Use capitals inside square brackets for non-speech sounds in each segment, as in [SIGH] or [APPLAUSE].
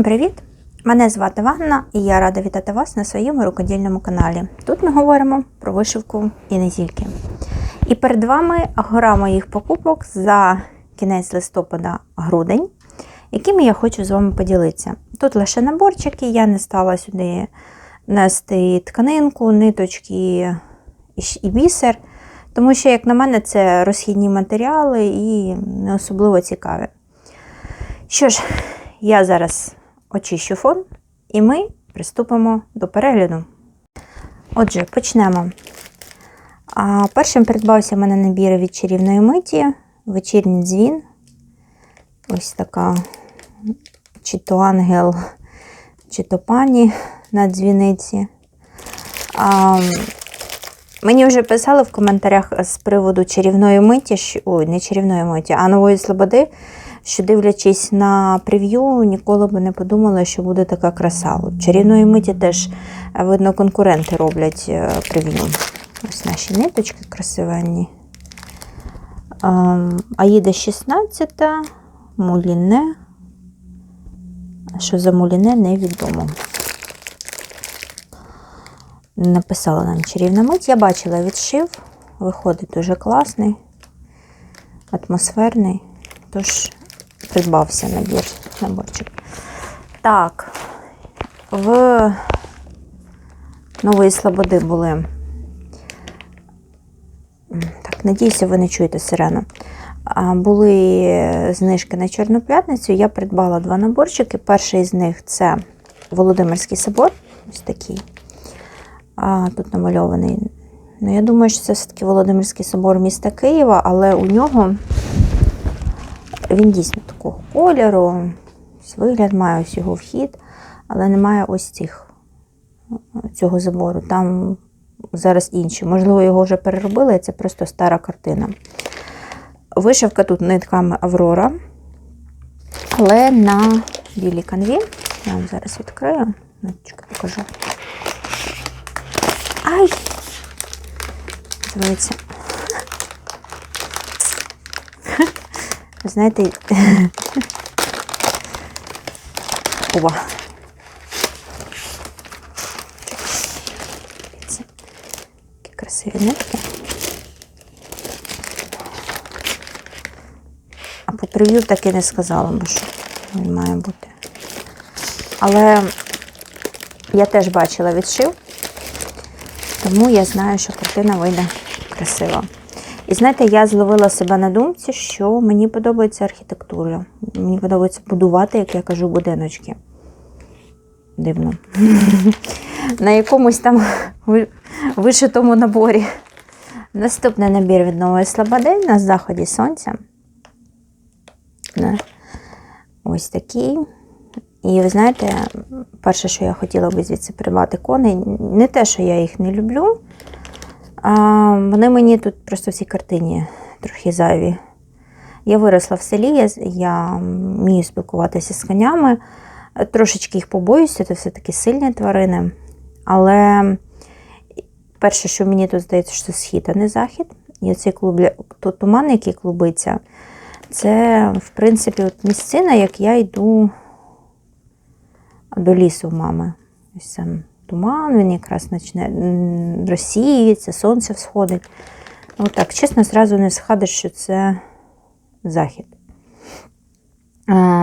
Всім привіт! Мене звати Ванна і я рада вітати вас на своєму рукодільному каналі. Тут ми говоримо про вишивку і не тільки. І перед вами гора моїх покупок за кінець листопада-грудень, якими я хочу з вами поділитися. Тут лише наборчики, я не стала сюди нести тканинку, ниточки і бісер, тому що, як на мене, це розхідні матеріали і не особливо цікаві. Що ж, я зараз очищу фон, і ми приступимо до перегляду. Отже, почнемо. А, першим придбався в мене набір від чарівної миті, вечірній дзвін. Ось така, чи то ангел, чи то пані на дзвіниці. А, мені вже писали в коментарях з приводу чарівної миті, що, ой, не чарівної миті, а нової слободи, що дивлячись на прев'ю, ніколи би не подумала, що буде така краса. От чарівної миті теж, е, видно, конкуренти роблять е, прев'ю. Ось наші ниточки красивенні. Ем, Аїда 16, муліне. Що за муліне, невідомо. Написала нам чарівна мить. Я бачила відшив. Виходить дуже класний, атмосферний. Тож придбався набір, наборчик. Так, в Нової Слободи були. Так, надіюся, ви не чуєте сирену. Були знижки на Чорну п'ятницю. Я придбала два наборчики. Перший з них це Володимирський собор. Ось такий. А, тут намальований. Ну, я думаю, що це все-таки Володимирський собор міста Києва, але у нього він дійсно такого кольору, ось вигляд має ось його вхід, але немає ось цих цього забору. Там зараз інші. Можливо, його вже переробили, це просто стара картина. Вишивка тут нитками Аврора, але на білій канві. Я вам зараз відкрию, ниточки покажу. Ай! Дивіться. Знаєте. [LAUGHS] Дивіться, Які красиві нитки. А по прев'ю так і не сказала, бо що він має бути. Але я теж бачила відшив, тому я знаю, що картина вийде красива. І знаєте, я зловила себе на думці, що мені подобається архітектура. Мені подобається будувати, як я кажу, будиночки. Дивно. [LAUGHS] На якомусь там вишитому наборі. Наступний набір від нової слободи на заході сонця. Ось такий. І ви знаєте, перше, що я хотіла би звідси придбати коней, не те, що я їх не люблю. А, вони мені тут просто в цій картині трохи зайві. Я виросла в селі, я, я вмію спілкуватися з конями. Трошечки їх побоюся, це все-таки сильні тварини. Але перше, що мені тут здається, що схід, а не захід. І оцей клубля, тут туман, який клубиться, це, в принципі, от місцина, як я йду до лісу мами. Ось там туман, він якраз почне м, розсіюється, сонце всходить. Отак, чесно, зразу не схадиш, що це захід.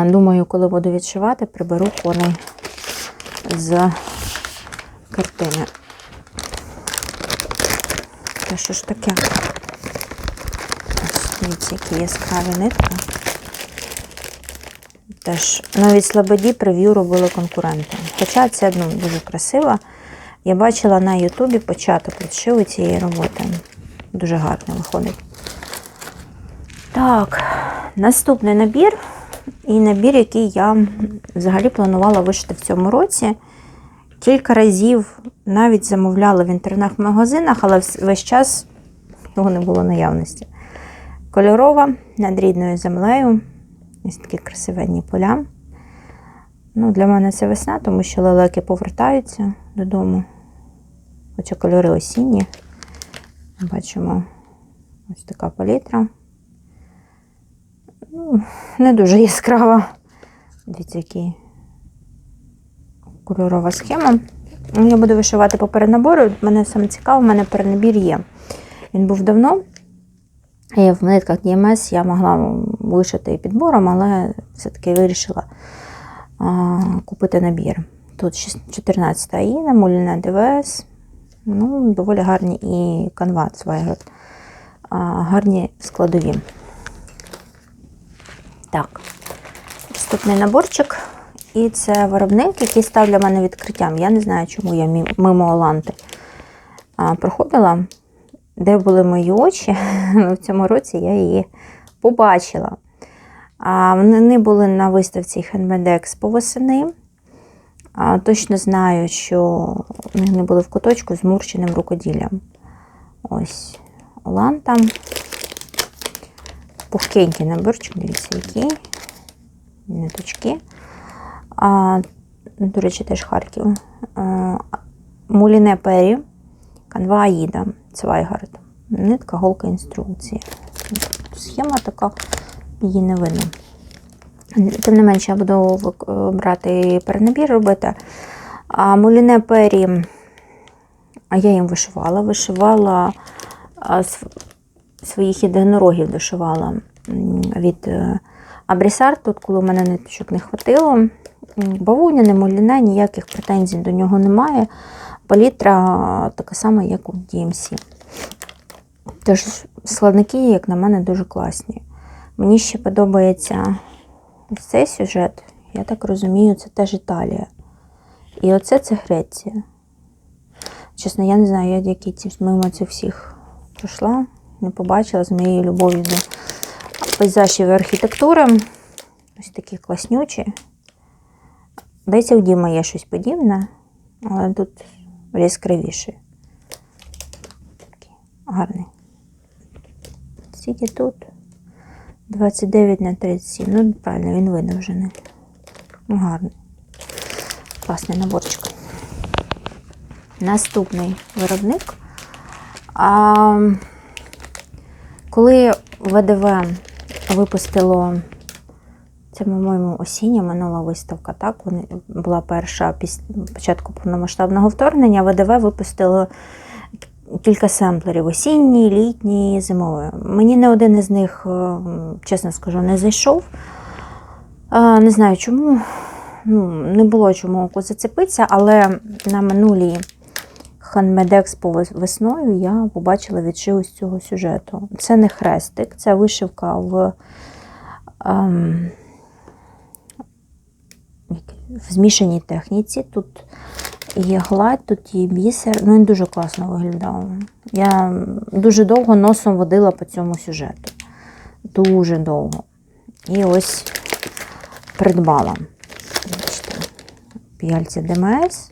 Думаю, коли буду відшивати, приберу коней з картини. Та що ж таке? Ось, дивіться, які яскраві нитки. Теж навіть слободі прев'ю робили конкуренти. Хоча це ну, дуже красиво. Я бачила на Ютубі початок відшиву цієї роботи. Дуже гарно виходить. Так, наступний набір. І набір, який я взагалі планувала вишити в цьому році. Кілька разів навіть замовляла в інтернет-магазинах, але весь час його не було наявності. Кольорова над рідною землею. Ось такі красивенні поля. Ну, для мене це весна, тому що лелеки повертаються додому. Хоча кольори осінні. Бачимо ось така палітра. Ну, не дуже яскрава. Дивіться, який кольорова схема. Ну, Я буду вишивати по перенабору. Мене саме цікаво, в мене перенабір є. Він був давно. І в нитках DMS я могла вишити і підбором, але все-таки вирішила а, купити набір. Тут 14 Аїна, Муліна ДВС. Ну, доволі гарні і канва Свайгер. Гарні складові. Так. Наступний наборчик. І це виробник, який став для мене відкриттям. Я не знаю, чому я мимо Оланти проходила. Де були мої очі? [LAUGHS] Ну, В цьому році я її побачила. Вони були на виставці Handmade Expo восени. Точно знаю, що вони були в куточку з мурченим рукоділлям. Ось Оланта. Пухкенький наборчик, дивіться, який. Ниточки. А, до речі, теж Харків. А, Муліне Пері, канва Аїда, Цвайгард. Нитка, голка, інструкції. Схема така, її не видно. Тим не менше, я буду брати перенабір робити. А Муліне Пері, а я їм вишивала. Вишивала своїх єдинорогів дошивала від е, Абрісар. Тут, коли у мене ниточок не хватило. М, Бавовняне, муліне, ніяких претензій до нього немає. Палітра така сама, як у DMC. Тож складники, як на мене, дуже класні. Мені ще подобається цей сюжет. Я так розумію, це теж Італія. І оце це Греція. Чесно, я не знаю, я які ці мимо цих всіх пройшла, не побачила з моєю любов'ю до пейзажів і архітектури. Ось такі класнючі. Десь у Діма є щось подібне, але тут яскравіше. Такий гарний. Скільки тут? 29 на 37. Ну, правильно, він видовжений. Ну, гарний. Класний наборчик. Наступний виробник. А, коли ВДВ випустило, це, по-моєму, осіння минула виставка, так? Була перша після початку повномасштабного вторгнення. ВДВ випустило кілька семплерів: осінній, літній, зимовий. Мені не один із них, е, чесно скажу, не зайшов. Е, Не знаю чому. Ну, не було чому зацепитися, але на минулій Ханмедекспо вес- весною я побачила відшив цього сюжету. Це не хрестик, це вишивка в, ем, в змішаній техніці. Тут є гладь, тут є бісер. Ну, він дуже класно виглядав. Я дуже довго носом водила по цьому сюжету. Дуже довго. І ось придбала. П'яльця ДМС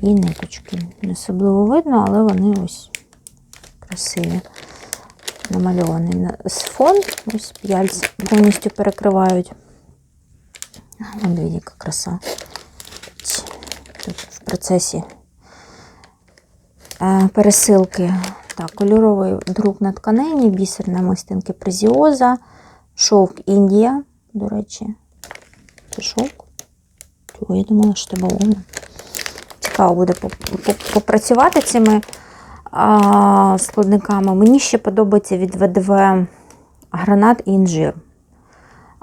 і ниточки. Не особливо видно, але вони ось красиві. Намальований на- з фон. Ось п'яльці повністю перекривають. Вон яка краса. Процесі е, пересилки. Так, кольоровий друк на тканині, бісер намистинки презіоза, шовк Індія, до речі. Це шовк. Чого я думала, що це бавовна. Цікаво буде поп- поп- попрацювати цими а, складниками. Мені ще подобається від ВДВ гранат і інжир.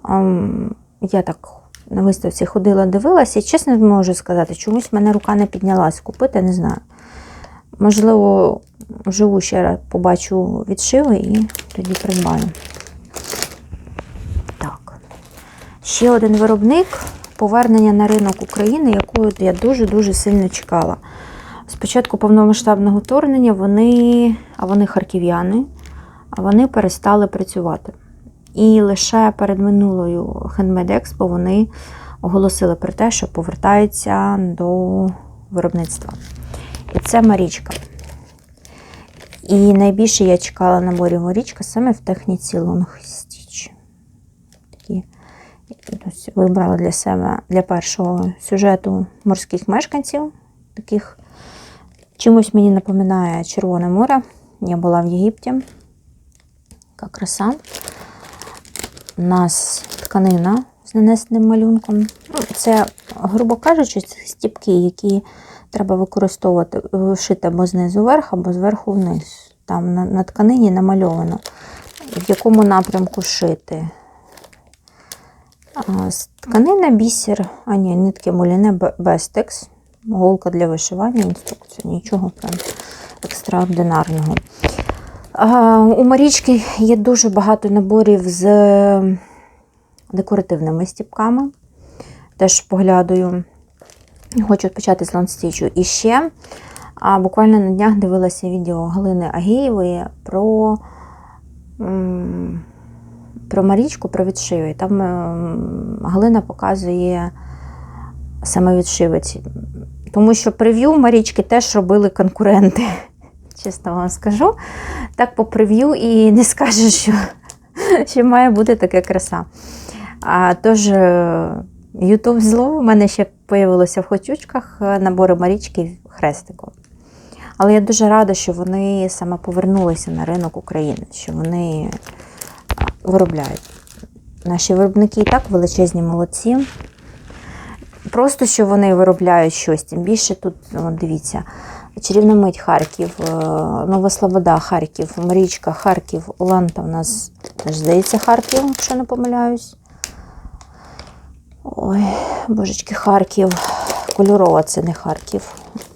Ам, Я так на виставці ходила, дивилася, і чесно можу сказати, чомусь в мене рука не піднялась купити, не знаю. Можливо, вживу ще раз побачу відшиви і тоді придбаю. Так. Ще один виробник повернення на ринок України, якого я дуже-дуже сильно чекала. Спочатку повномасштабного вторгнення вони, а вони харків'яни, а вони перестали працювати. І лише перед минулою Handmade Expo вони оголосили про те, що повертаються до виробництва. І це Марічка. І найбільше я чекала наборів Марічка саме в техніці Long Stitch. Такі ось вибрала для себе для першого сюжету морських мешканців. Таких чимось мені напоминає Червоне море. Я була в Єгипті. Яка краса. У нас тканина з нанесеним малюнком. Ну, Це грубо кажучи, стіпки, які треба використовувати е, шити або знизу вверх, або зверху вниз. Там на, на тканині намальовано, в якому напрямку шити. Тканина бісер, а ні, нитки муліне Бестекс, голка для вишивання, інструкція, нічого прям екстраординарного. У Марічки є дуже багато наборів з декоративними стіпками. Теж поглядаю. Хочу почати з ланстічу. І ще а, буквально на днях дивилася відео Галини Агієвої про, про Марічку, про відшиви. Там Галина показує саме відшивиці. Тому що прев'ю Марічки теж робили конкуренти. Чесно вам скажу. Так по прев'ю і не скажеш, що, що має бути така краса. А, тож, Ютуб зло у мене ще появилося в хочучках е, набори Марічки хрестиком. Але я дуже рада, що вони саме повернулися на ринок України, що вони виробляють. Наші виробники і так величезні молодці. Просто що вони виробляють щось, тим більше тут, дивіться, Чарівна Харків, е, Нова Слобода, Харків, Марічка, Харків, Уланта у нас теж здається Харків, якщо не помиляюсь. Ой, божечки, Харків. Кольорова це не Харків.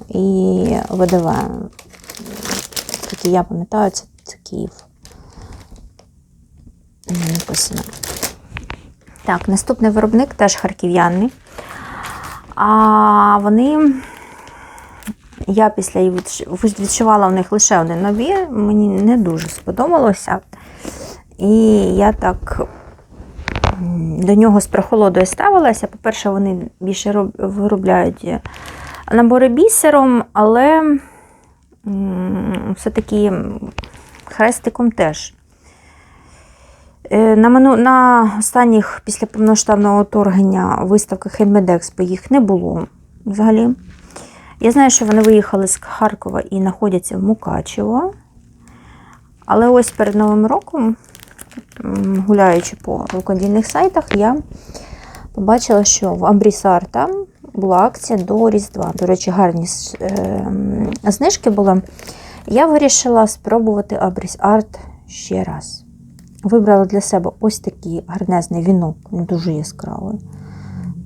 І ВДВ. Тільки я пам'ятаю, це, це Київ. Написано. Так, наступний виробник теж харків'яни. А вони. Я після її відшивала в них лише один набір, мені не дуже сподобалося. І я так до нього з прохолодою ставилася. По-перше, вони більше виробляють набори бісером, але все-таки хрестиком теж. Е, На, мину, на останніх після повноштабного вторгнення виставках Хендмедекспо їх не було взагалі. Я знаю, що вони виїхали з Харкова і знаходяться в Мукачево. Але ось перед Новим роком, гуляючи по рукодільних сайтах, я побачила, що в Амбрісарта була акція до Різдва. До речі, гарні е, знижки були. Я вирішила спробувати Абріс Арт ще раз. Вибрала для себе ось такий гарнезний вінок, він дуже яскравий.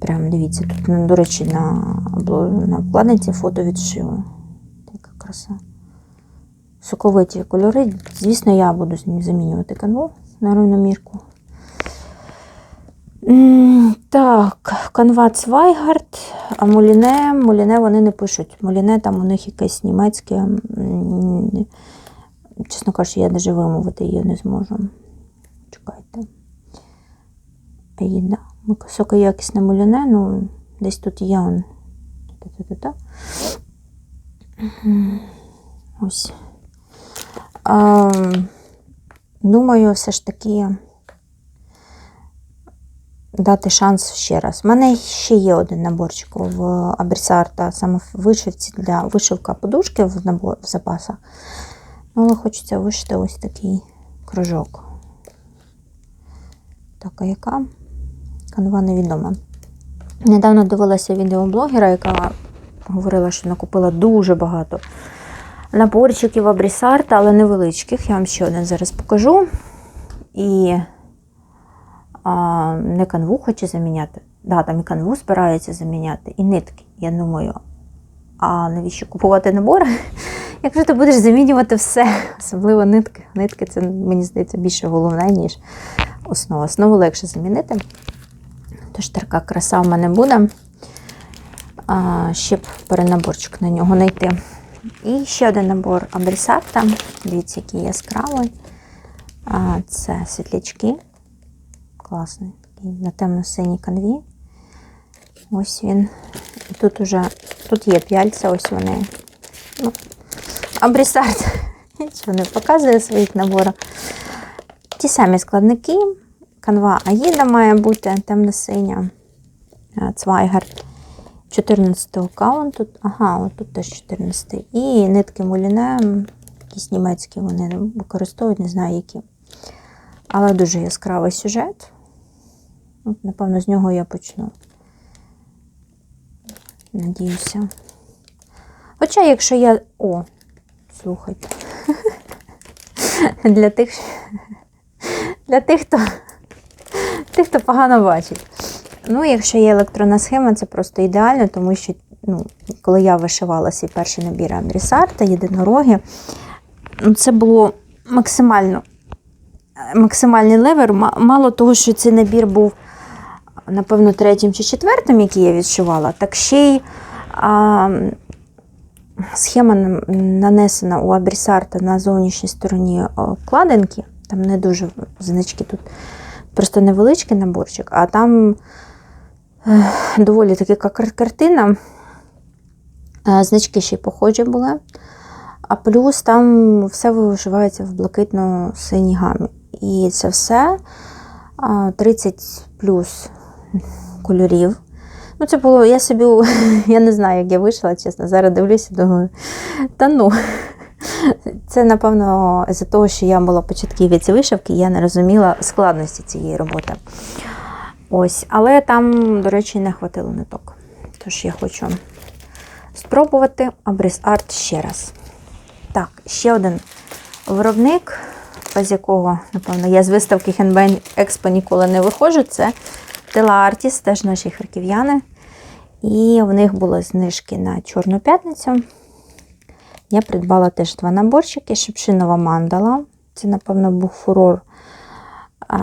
Прям дивіться, тут, ну, до речі, на, на планеті фото відшила. Така краса. Соковиті кольори. Звісно, я буду з ним замінювати канву на рівномірку. Так, канва Цвайгард, а Муліне, Муліне вони не пишуть. Муліне там у них якесь німецьке. Чесно кажучи, я навіть вимовити її не зможу. Чекайте. Аїда. Високоякісне муляне, ну, десь тут є он. Ось. А, думаю, все ж таки дати шанс ще раз. У мене ще є один наборчик в Абрісарта, саме в вишивці для вишивка подушки в, набор, в запасах. Ну, Але хочеться вишити ось такий кружок. Так, а яка? Канва невідома. Недавно дивилася відео блогера, яка говорила, що накупила дуже багато наборчиків абрісарта, але невеличких. Я вам ще один зараз покажу. І а, не канву хоче заміняти. Да, там і канву збирається заміняти, і нитки. Я думаю, а навіщо купувати набори? [LAUGHS] Якщо ти будеш замінювати все, особливо нитки. Нитки це, мені здається, більше головне, ніж основа. Основу легше замінити. Тож така краса в мене буде. А, ще б перенаборчик на нього знайти. І ще один набор абрісарта. Дивіться, який яскравий. А, це світлячки. Класний. Такий на темно-синій канві. Ось він. І тут уже тут є п'яльця, ось вони. Ну, абрісарт. [LAUGHS] Нічого показує своїх наборах. Ті самі складники. Канва Аїда має бути темно-синя. Е, 14-го каунту. Ага, тут теж 14 І нитки муліне, якісь німецькі вони використовують, не знаю які. Але дуже яскравий сюжет. От, напевно, з нього я почну. Надіюся. Хоча, якщо я. О, слухайте. [LAUGHS] Для тих, [LAUGHS] для тих, хто, тих, хто погано бачить. Ну, якщо є електронна схема, це просто ідеально, тому що ну, коли я вишивала свій перший набір Амрісарта, єдинороги, ну, це було максимально максимальний левер. Мало того, що цей набір був, напевно, третім чи четвертим, який я відшивала, так ще й а, схема нанесена у Абрісарта на зовнішній стороні обкладинки. Там не дуже значки тут просто невеличкий наборчик, а там доволі таки кар- картина. Е, Значки ще й похожі були. А плюс там все вишивається в блакитно-синій гамі. І це все 30 плюс кольорів. Ну, це було, я собі, [LAUGHS] я не знаю, як я вийшла, чесно. Зараз дивлюся, думаю, та ну. Це, напевно, з-за того, що я була початківець вишивки, я не розуміла складності цієї роботи. Ось, але там, до речі, не хватило ниток. Тож я хочу спробувати Абрис Арт ще раз. Так, ще один виробник, без якого, напевно, я з виставки Handbang Expo ніколи не виходжу. Це Tela Artis, теж наші харків'яни. І в них були знижки на Чорну п'ятницю. Я придбала теж два наборчики. Шипшинова мандала. Це, напевно, був фурор.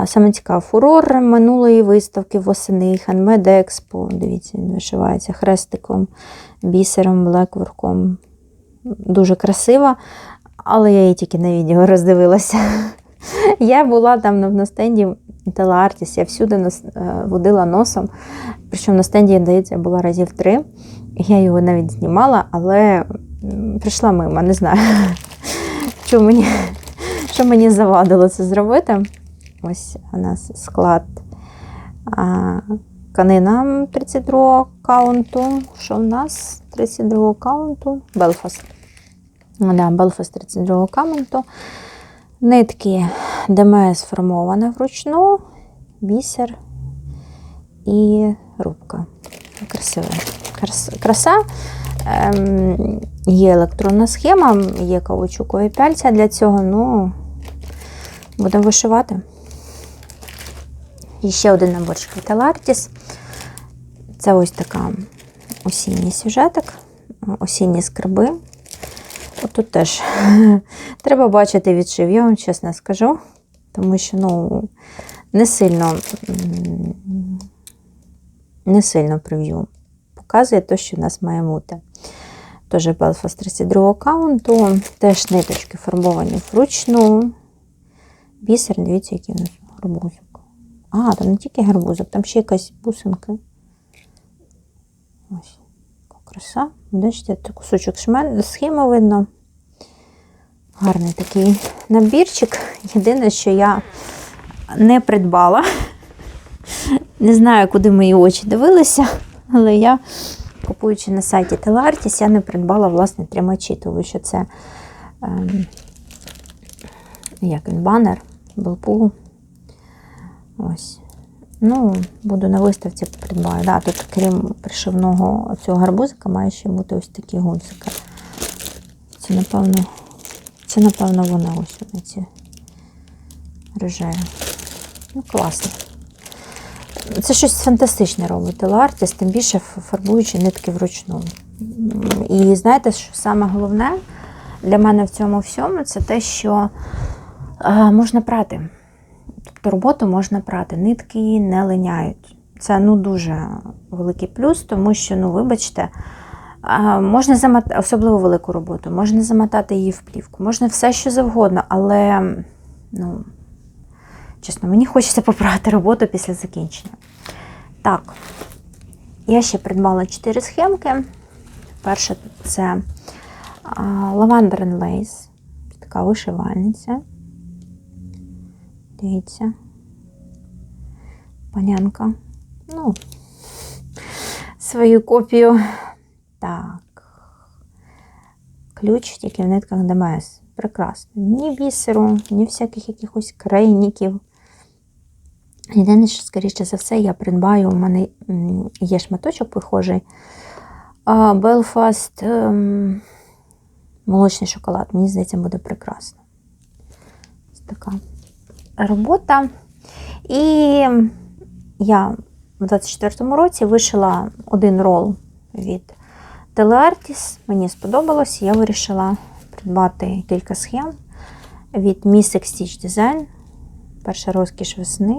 Саме цікаве, фурор минулої виставки восени Handmade Expo. Дивіться, він вишивається хрестиком, бісером, блекворком. Дуже красива, але я її тільки на відео роздивилася. [LAUGHS] Я була там на- на стенді Телеартіс, я всюди е, водила носом. Причому на стенді, здається, я була разів три. Я його навіть знімала, але прийшла мимо, не знаю, [LAUGHS] що мені, що мені завадило це зробити. Ось у нас склад а, канина 32 каунту. Що в нас 32 каунту? Белфаст. Да, Белфаст 32 каунту. Нитки ДМС сформована вручну, бісер і рубка. Красиво. Крас, краса. Ем, є електронна схема, є каучукові пяльця для цього, ну будемо вишивати. І ще один наборчик від Elaartis. Це ось така осінній сюжетик, осінні скарби. От тут теж [LAUGHS] треба бачити відшив, я вам чесно скажу, тому що ну, не сильно, не сильно прев'ю показує те, що в нас має бути. Теж Belfast 32 каунту, теж ниточки фарбовані вручну. Бісер, дивіться, який у нас гарбузик. А, там не тільки гарбузик, там ще якась бусинка. Ось, краса. Бачите, кусочок шмен, схеми видно. Гарний такий набірчик. Єдине, що я не придбала. Не знаю, куди мої очі дивилися, але я, купуючи на сайті Телартіс, я не придбала власне тримачі, тому що це ем, як він, банер, белпул. Ось. Ну, буду на виставці придбаю. Да, тут, крім пришивного цього гарбузика, має ще бути ось такі гудзики. Це, напевно, це, напевно, вона ось вони ці рожеві. Ну, класно. Це щось фантастичне робить Лартіс, тим більше фарбуючи нитки вручну. І знаєте, що саме головне для мене в цьому всьому це те, що е, можна прати. Тобто роботу можна прати, нитки не линяють. Це ну, дуже великий плюс, тому що, ну, вибачте, а, можна замотати, особливо велику роботу, можна замотати її в плівку, можна все, що завгодно, але, ну, чесно, мені хочеться попрати роботу після закінчення. Так, я ще придбала 4 схемки. Перша це Lavender and Lace, така вишивальниця. Дивіться. Панянка. Ну, свою копію. Так. Ключ тільки в нитках ДМС. Прекрасно. Ні бісеру, ні всяких якихось крайників. Єдине, що, скоріше за все, я придбаю, у мене є шматочок похожий. Белфаст ем, молочний шоколад. Мені здається, буде прекрасно. Ось така робота. І я в 24-му році вишила один рол від Teleartis. Мені сподобалось, я вирішила придбати кілька схем від Mystic Stitch Design. Перша розкіш весни.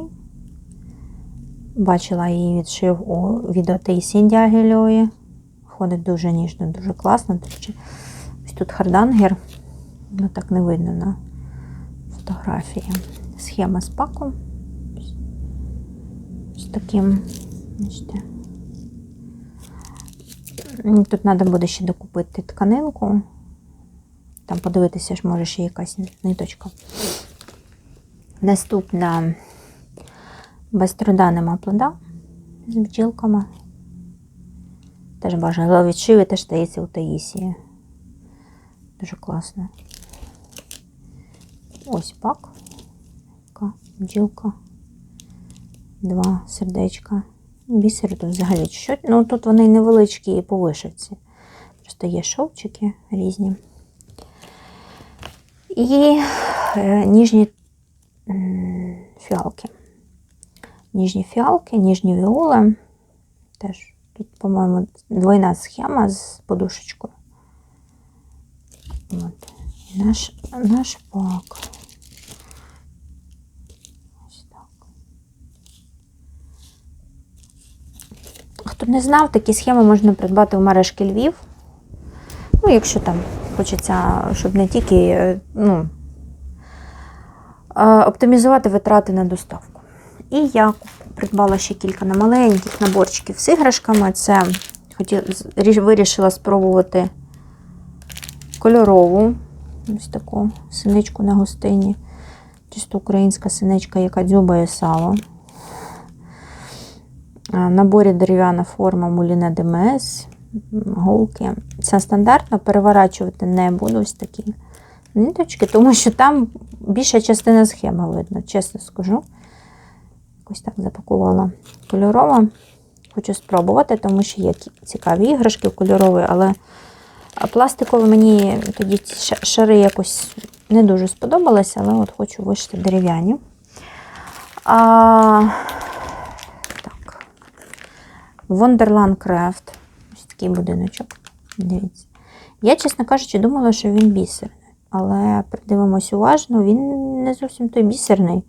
Бачила її відшив у відео Тейсі Дягельої. Ходить дуже ніжно, дуже класно. Ось тут хардангер. Ну так не видно на фотографії. Схема з паком. З таким. Бачите. Тут треба буде ще докупити тканинку. Там подивитися, ж може ще якась ниточка. Наступна без труда нема плода з бджілками. Теж бажано відшиви, теж стається у Таїсії. Дуже класно. Ось пак. Така бджілка. Два сердечка. Бісер тут взагалі що. Ну тут вони невеличкі і по вишивці. Просто є шовчики різні. І е, ніжні м, фіалки. Ніжні фіалки, ніжні віоли. Теж тут, по-моєму, двойна схема з подушечкою. От. Наш, наш пак. Ось так. Хто не знав, такі схеми можна придбати в мережки Львів. Ну, якщо там хочеться, щоб не тільки е, ну, е, оптимізувати витрати на доставку. І я придбала ще кілька на маленьких наборчиків з іграшками. Це вирішила спробувати кольорову, ось таку синичку на гостині. Чисто українська синичка, яка дзюбає сало. Наборі дерев'яна форма Муліне ДМС, голки. Це стандартно, переворачувати не буду ось такі ниточки, тому що там більша частина схеми видно, чесно скажу. Якось так запакувала кольорова. Хочу спробувати, тому що є цікаві іграшки кольорові, але пластикові мені тоді ці шари якось не дуже сподобалися, але от хочу вишити дерев'яні. А, так. Wonderland Craft. Ось такий будиночок. Дивіться. Я, чесно кажучи, думала, що він бісерний. Але придивимось уважно, він не зовсім той бісерний.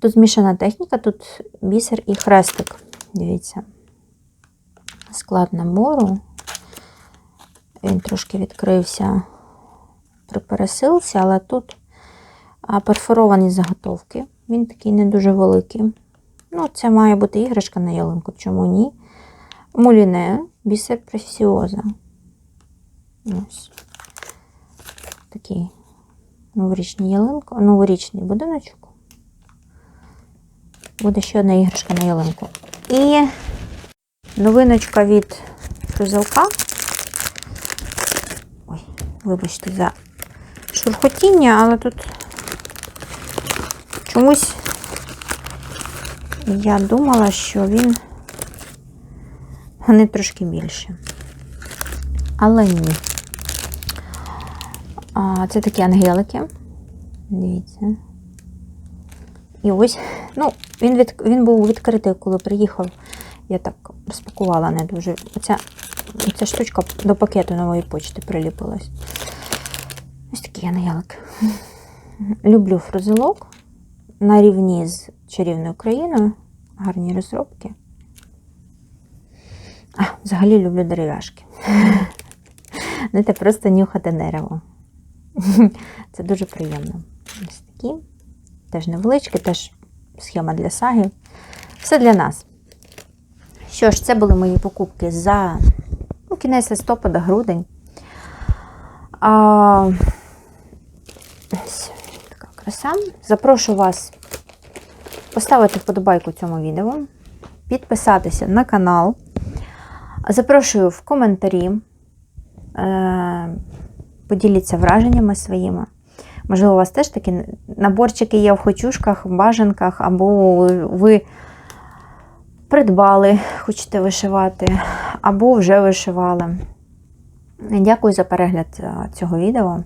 Тут змішана техніка, тут бісер і хрестик. Дивіться. Склад набору. Він трошки відкрився при пересилці, але тут перфоровані заготовки. Він такий не дуже великий. Ну, це має бути іграшка на ялинку, чому ні? Муліне, бісер пресіоза. Ось. Такий новорічний ялинку, новорічний будиночок. Буде ще одна іграшка на ялинку. І новиночка від фрузелка. Ой, вибачте за шурхотіння, але тут чомусь я думала, що він вони трошки більше. Але ні. А, це такі ангелики. Дивіться. І ось, ну, він, від, він був відкритий, коли приїхав. Я так розпакувала не дуже. Оця, ця штучка до пакету нової почти приліпилась. Ось такий ангелик. Люблю фрузелок на рівні з чарівною країною. Гарні розробки. А, взагалі люблю дерев'яшки. Знаєте, просто нюхати дерево. Це дуже приємно. Ось такі. Теж невеличкі, теж схема для саги. Все для нас. Що ж, це були мої покупки за ну, кінець листопада, грудень. А, ось така краса. Запрошую вас поставити вподобайку цьому відео, підписатися на канал. Запрошую в коментарі. Е, поділіться враженнями своїми. Можливо, у вас теж такі наборчики є в хочушках, в бажанках, або ви придбали, хочете вишивати, або вже вишивали. Дякую за перегляд е, цього відео.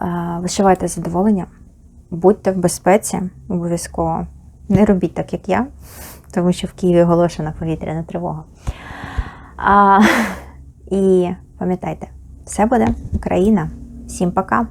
Е, Вишивайте з задоволенням, будьте в безпеці обов'язково. Не робіть так, як я, тому що в Києві оголошена повітряна тривога. А, і пам'ятайте, все буде Україна. Всім пока!